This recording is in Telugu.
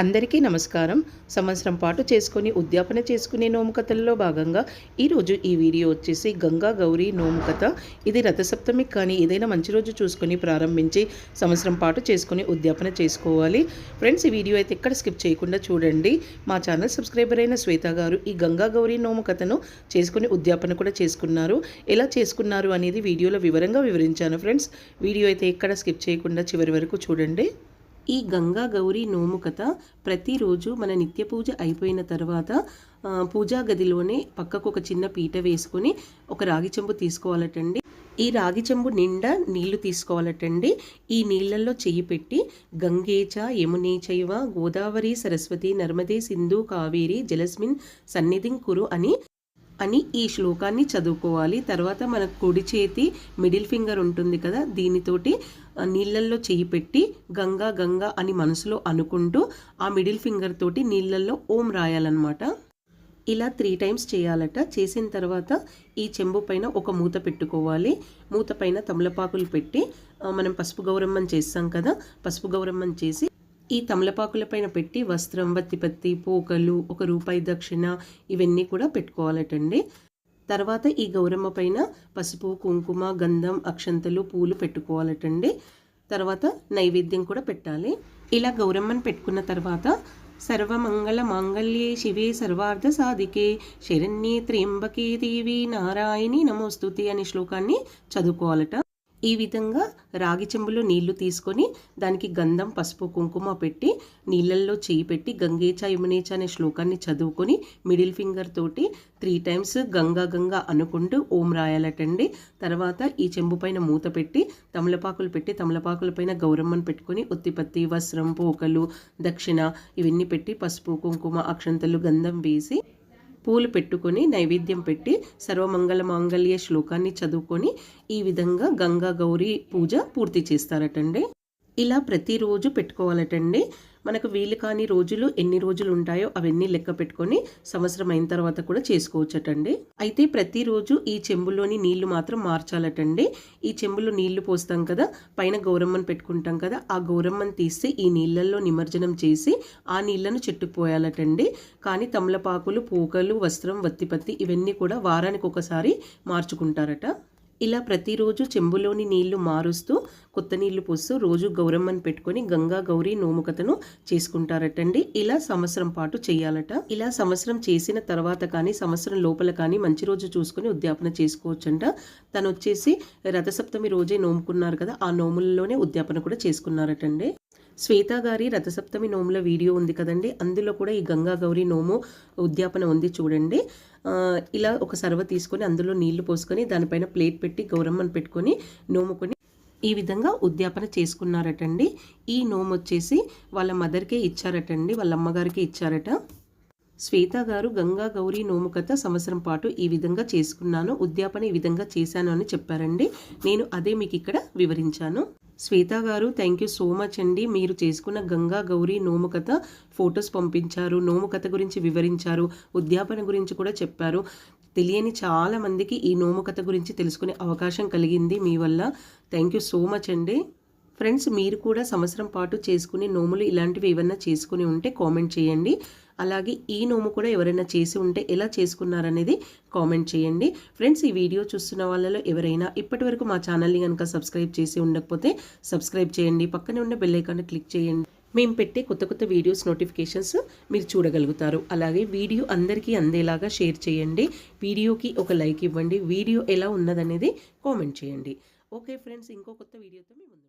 అందరికీ నమస్కారం. సంవత్సరం పాటు చేసుకొని ఉద్యాపన చేసుకునే నోము కథల్లో భాగంగా ఈరోజు ఈ వీడియో వచ్చేసి గంగా గౌరీ నోము కథ ఇది రథసప్తమి కానీ ఏదైనా మంచి రోజు చూసుకొని ప్రారంభించి సంవత్సరం పాటు చేసుకొని ఉద్యాపన చేసుకోవాలి. ఫ్రెండ్స్ ఈ వీడియో అయితే ఎక్కడ స్కిప్ చేయకుండా చూడండి. మా ఛానల్ సబ్స్క్రైబర్ అయిన శ్వేత గారు ఈ గంగా గౌరీ నోము కథను చేసుకుని ఉద్యాపన కూడా చేసుకున్నారు. ఎలా చేసుకున్నారు అనేది వీడియోలో వివరంగా వివరించాను. ఫ్రెండ్స్ వీడియో అయితే ఎక్కడ స్కిప్ చేయకుండా చివరి వరకు చూడండి. ఈ గంగా గౌరీ నోము కథ ప్రతిరోజు మన నిత్య పూజ అయిపోయిన తర్వాత పూజా గదిలోనే పక్కకు ఒక చిన్న పీట వేసుకొని ఒక రాగి చెంబు తీసుకోవాలటండి. ఈ రాగి చెంబు నిండా నీళ్ళు తీసుకోవాలటండి. ఈ నీళ్ళలో చెయ్యి పెట్టి గంగేచ యమునేచైవ గోదావరి సరస్వతి నర్మదే సింధు కావేరి జలస్మిన్ సన్నిధిం కురు అని అని ఈ శ్లోకాన్ని చదువుకోవాలి. తర్వాత మన కుడి చేతి మిడిల్ ఫింగర్ ఉంటుంది కదా దీనితోటి నీళ్ళల్లో చేయి పెట్టి గంగా గంగా అని మనసులో అనుకుంటూ ఆ మిడిల్ ఫింగర్ తోటి నీళ్ళల్లో ఓం రాయాలన్నమాట. ఇలా త్రీ టైమ్స్ చేయాలట. చేసిన తర్వాత ఈ చెంబు పైన ఒక మూత పెట్టుకోవాలి. మూత పైన తమలపాకులు పెట్టి మనం పసుపు గౌరమ్మని చేస్తాం కదా పసుపు గౌరమ్మని చేసి ఈ తమలపాకుల పైన పెట్టి వస్త్రం వత్తిపత్తి పోకలు ఒక రూపాయి దక్షిణ ఇవన్నీ కూడా పెట్టుకోవాలటండి. తర్వాత ఈ గౌరమ్మ పైన పసుపు కుంకుమ గంధం అక్షంతలు పూలు పెట్టుకోవాలటండి. తర్వాత నైవేద్యం కూడా పెట్టాలి. ఇలా గౌరమ్మని పెట్టుకున్న తర్వాత సర్వమంగళ మాంగళ్యే శివే సర్వార్థ సాధికే శరణ్యే త్రియంబకే దేవి నారాయణి నమోస్తుతి అనే శ్లోకాన్ని చదువుకోవాలట. ఈ విధంగా రాగి చెంబులో నీళ్ళు తీసుకొని దానికి గంధం పసుపు కుంకుమ పెట్టి నీళ్ళల్లో చేయి పెట్టి గంగేచ యమునేచ అనే శ్లోకాన్ని చదువుకొని మిడిల్ ఫింగర్ తోటి త్రీ టైమ్స్ గంగా గంగా అనుకుంటూ ఓం రాయాలటండి. తర్వాత ఈ చెంబు పైన మూత పెట్టి తమలపాకులు పెట్టి తమలపాకుల పైన గౌరమ్మను పెట్టుకొని ఉత్తిపత్తి వస్త్రం పోకలు దక్షిణ ఇవన్నీ పెట్టి పసుపు కుంకుమ అక్షంతలు గంధం వేసి పూలు పెట్టుకొని నైవేద్యం పెట్టి సర్వమంగళ మాంగళ్య శ్లోకాన్ని చదువుకొని ఈ విధంగా గంగా గౌరీ పూజ పూర్తి చేస్తారటండి. ఇలా ప్రతిరోజు పెట్టుకోవాలటండి. మనకు వీలు కాని రోజులు ఎన్ని రోజులు ఉంటాయో అవన్నీ లెక్క పెట్టుకొని సంవత్సరం అయిన తర్వాత కూడా చేసుకోవచ్చటండి. అయితే ప్రతిరోజు ఈ చెంబులోని నీళ్ళు మాత్రం మార్చాలటండి. ఈ చెంబులో నీళ్ళు పోస్తాం కదా పైన గౌరమ్మను పెట్టుకుంటాం కదా ఆ గౌరమ్మను తీసి ఈ నీళ్ళల్లో నిమజ్జనం చేసి ఆ నీళ్ళను చెట్టుకు పోయాలటండి. కానీ తమలపాకులు పూకలు వస్త్రం వత్తిపత్తి ఇవన్నీ కూడా వారానికి ఒకసారి మార్చుకుంటారట. ఇలా ప్రతిరోజు చెంబులోని నీళ్ళు మారుస్తూ కొత్త నీళ్ళు పోస్తూ రోజు గౌరమ్మని పెట్టుకొని గంగా గౌరీ నోముకతను చేసుకుంటారటండి. ఇలా సంవత్సరం పాటు చేయాలట. ఇలా సంవత్సరం చేసిన తర్వాత కానీ సంవత్సరం లోపల కానీ మంచి రోజు చూసుకొని ఉద్యాపన చేసుకోవచ్చంట. తను వచ్చేసి రథసప్తమి రోజే నోముకున్నారు కదా ఆ నోములలోనే ఉద్యాపన కూడా చేసుకున్నారటండి. శ్వేత గారి రథసప్తమి నోముల వీడియో ఉంది కదండి. అందులో కూడా ఈ గంగా గౌరీ నోము ఉద్యాపన ఉంది చూడండి. ఇలా ఒక సర్వ తీసుకొని అందులో నీళ్ళు పోసుకొని దానిపైన ప్లేట్ పెట్టి గౌరమ్మను పెట్టుకొని నోముకొని ఈ విధంగా ఉద్యాపన చేసుకున్నారటండి. ఈ నోము వచ్చేసి వాళ్ళ మదర్కే ఇచ్చారటండి వాళ్ళ అమ్మగారికి ఇచ్చారట. శ్వేత గారు గంగా గౌరీ నోము కథ సంవత్సరం పాటు ఈ విధంగా చేసుకున్నాను ఉద్యాపన ఈ విధంగా చేశాను అని చెప్పారండి. నేను అదే మీకు ఇక్కడ వివరించాను. శ్వేత గారు థ్యాంక్ యూ సో మచ్ అండి. మీరు చేసుకున్న గంగా గౌరీ నోము కథ ఫొటోస్ పంపించారు నోము కథ గురించి వివరించారు ఉద్యాపన గురించి కూడా చెప్పారు. తెలియని చాలా మందికి ఈ నోము కథ గురించి తెలుసుకునే అవకాశం కలిగింది మీ వల్ల. థ్యాంక్ యూ సో మచ్ అండి. ఫ్రెండ్స్ మీరు కూడా సంవత్సరం పాటు చేసుకునే నోములు ఇలాంటివి ఏమన్నా చేసుకుని ఉంటే కామెంట్ చేయండి. అలాగే ఈ నోము కూడా ఎవరైనా చేసి ఉంటే ఎలా చేసుకున్నారనేది కామెంట్ చేయండి. ఫ్రెండ్స్ ఈ వీడియో చూస్తున్న వాళ్ళలో ఎవరైనా ఇప్పటి వరకు మా ఛానల్ని కనుక సబ్స్క్రైబ్ చేసి ఉండకపోతే సబ్స్క్రైబ్ చేయండి. పక్కనే ఉన్న బెల్ ఐకాన్ని క్లిక్ చేయండి. మేము పెట్టే కొత్త కొత్త వీడియోస్ నోటిఫికేషన్స్ మీరు చూడగలుగుతారు. అలాగే వీడియో అందరికీ అందేలాగా షేర్ చేయండి. వీడియోకి ఒక లైక్ ఇవ్వండి. వీడియో ఎలా ఉన్నదనేది కామెంట్ చేయండి. ఓకే ఫ్రెండ్స్ ఇంకో కొత్త వీడియోతో మేము